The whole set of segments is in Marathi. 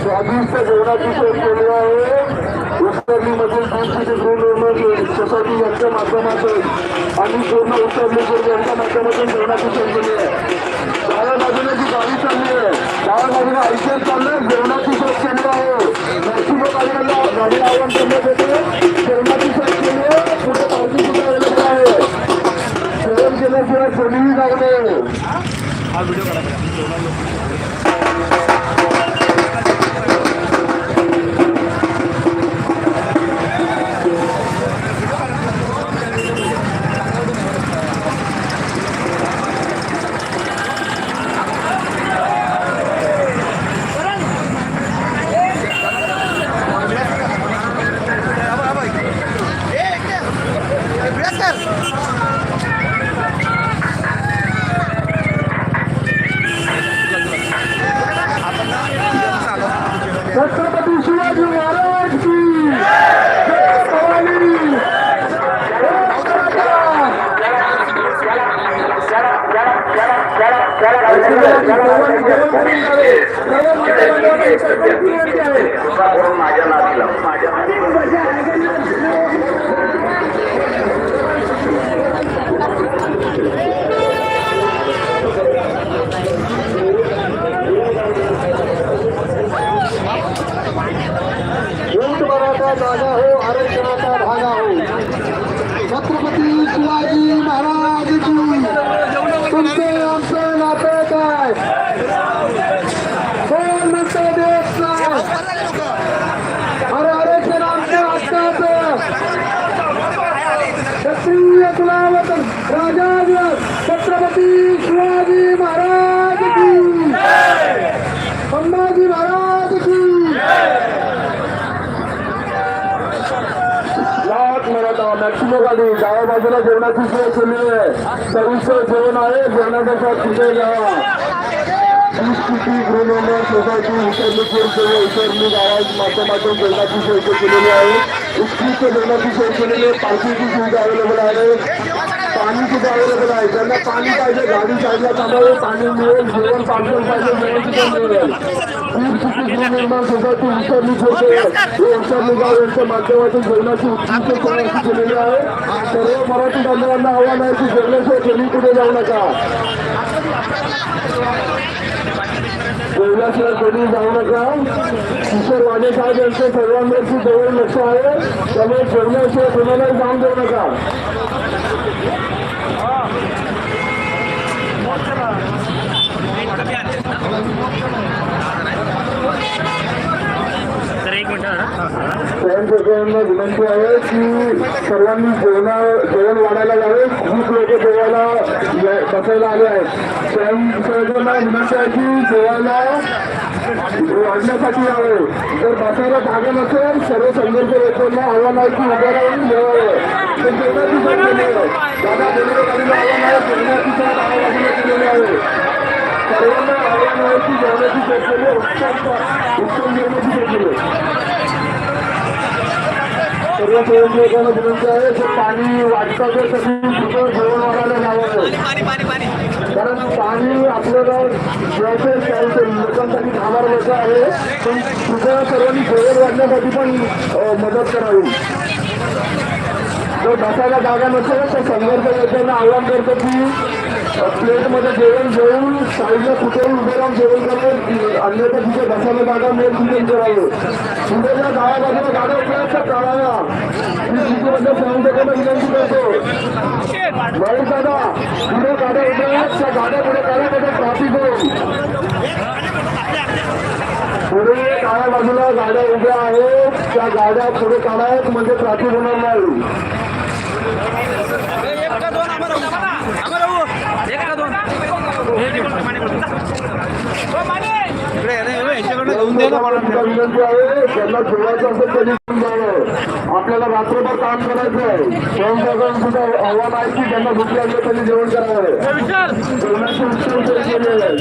स्वादिष्ट जेवणाची सोय केली आहे उत्तरणीमधील सांस्कृतिक संस्कृती गृहनिर्माण सोसायटी यांच्या माध्यमातून आणि पूर्ण उत्तरणी यांच्या माध्यमातून जेवणाची सोय केली आहे डाव्या बाजूने जी गाडी चालली आहे डाव्या बाजूने आयसीएस चाललंय जेवणाची सोय केली आहे मॅक्सिमो गाडीला गाडी आव्हान करण्यात येते जेवणाची सोय केली आहे ఆ వీడియో కడగడం महाराज की जय भवानी माझ्या नातीला माझ्या संभाजी महाराज की लाट मराठा डाव्या बाजूला जेवणाची सोय केली आहे. सर्विसचं जेवण आहे. जेवणाचा तिथे घ्यावा संस्कृती गृहनिर्माण सोसायटी उतरलीपूर किंवा विसरली. गावात माध्यमातून जेवणाची सोय केलेली आहे. उत्कृष्ट जेवणाची सोय केलेली आहे. पार्किंगची सुविधा अवेलेबल आहे. पाणी सुद्धा अवेलेबल आहे. ज्यांना पाणी पाहिजे गाडी साईडला थांबावे पाणी मिळेल जेवण पार्सल पाहिजे जेवण मिळेल. संस्कृती गृहनिर्माण सोसायटी उतरली छोटे उतरली गाव यांच्या माध्यमातून जेवणाची उत्कृष्ट केलेली आहे. सर्व मराठी बांधवांना आव्हान आहे की जेवणाशिवाय कोणी कुठे जाऊ नका. बोलल्याशिवाय कोणी जाऊ नका किशोर वाजे साहेब यांचं सर्वांवरची जवळ लक्ष आहे त्यामुळे बोलल्याशिवाय कोणालाही जाऊन देऊ नका Thank you. स्वयंसेवकांना विनंती आहे की सर्वांनी जेवणा जेवण वाढायला यावे खूप लोक जेवायला बसायला आले आहेत. स्वयंसेवकांना विनंती आहे की जेवायला वाढण्यासाठी यावे. जर बसायला जागा नसेल सर्व संघर्ष व्यक्तींना आव्हान आहे की उभं राहून जेवावं तर जेवणाची आहे दादा बोलले आव्हान आहे जेवणाची आहे सर्वांना आव्हान आहे की जेवणाची उत्तम जेवणाची सोय केली आहे. सर्व स्वयंसेवकांना विनंती आहे की पाणी. वाटतं कारण पाणी आपल्याला व्यवसाय करायचं लोकांसाठी खाणार लोक आहे पण तुझ्या सर्वांनी जेवण वाढण्यासाठी पण मदत करावी जर बसायला जागा नसेल तर संघर्ष योद्ध्यांना आव्हान करतो की प्लेटमध्ये जेवण घेऊन साईडला कुठेही उभे राहून जेवण करावं तर तिथे बसायला जागा मिळेल तिथे करावं पुढे ज्या गावा बाजूला गाड्या उभ्या आहेत त्या मी तिथे संयोजकांना विनंती करतो. महेश दादा पुढे गाड्या उभ्या आहेत त्या गाड्या पुढे काढा त्याचा ट्रॅफिक होईल. पुढे डाव्या बाजूला गाड्या उभ्या आहेत त्या गाड्या पुढे काढायत म्हणजे ट्रॅफिक होणार नाही. विनंती आहे असेल त्यांनी जावं. आपल्याला रात्रभर काम करायचं आहे. सुद्धा आव्हान आहे की ज्यांना भूक लागली त्यांनी जेवण करावं. जेवणाची केलेली आहे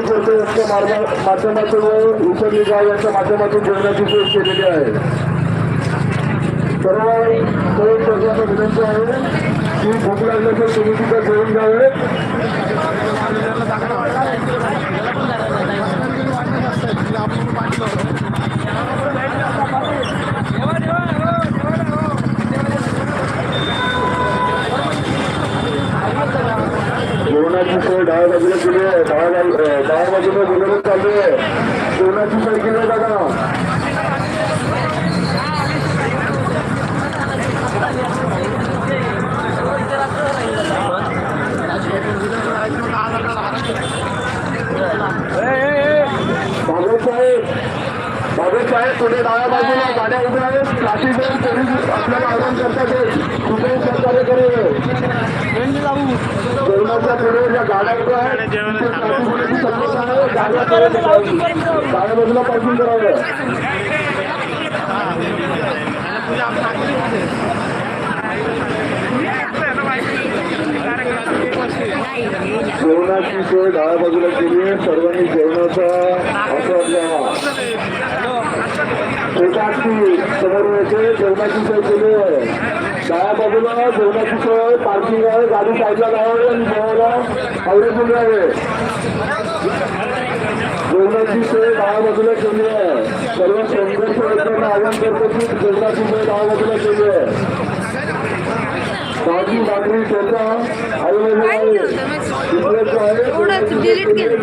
करते. यांच्या मार्गा- माध्यमातून व उतरली गाव यांच्या माध्यमातून जेवणाची सोय केलेली आहे. सर्व सर्व विनंती आहे. की भूक लागल्याचं तुम्ही तिथं जेवण घ्यावे Mình 注了 पुढे डाव्या बाजूला गाड्या उभ्या आहेत. ट्रॅफिक जण पोलीस आपल्याला आव्हान करतात. कुठेही जेवणाच्या पुढे ज्या गाड्या उभ्या आहेत. डाव्या बाजूला पार्किंग करावं. जेवणाची सोय डाव्या बाजूला केली आहे. सर्वांनी जेवणाचा आस्वाद घ्यावा. शेताची समोर येते जेवणाची सोय केली आहे डाव्या बाजूला जेवणाची सोय पार्किंग आहे गाडी साईडला लावावी आणि जेवायला अवेलेबल राहावे जेवणाची सोय डाव्या बाजूला केली आहे सर्व संघर्ष व्यक्तींना आवाहन करतो की जेवणाची सोय डाव्या बाजूला केली आहे भाजी भाकरी ठेचा अवेलेबल आहे उपलब्ध आहे एवढंच डिलीट केलं.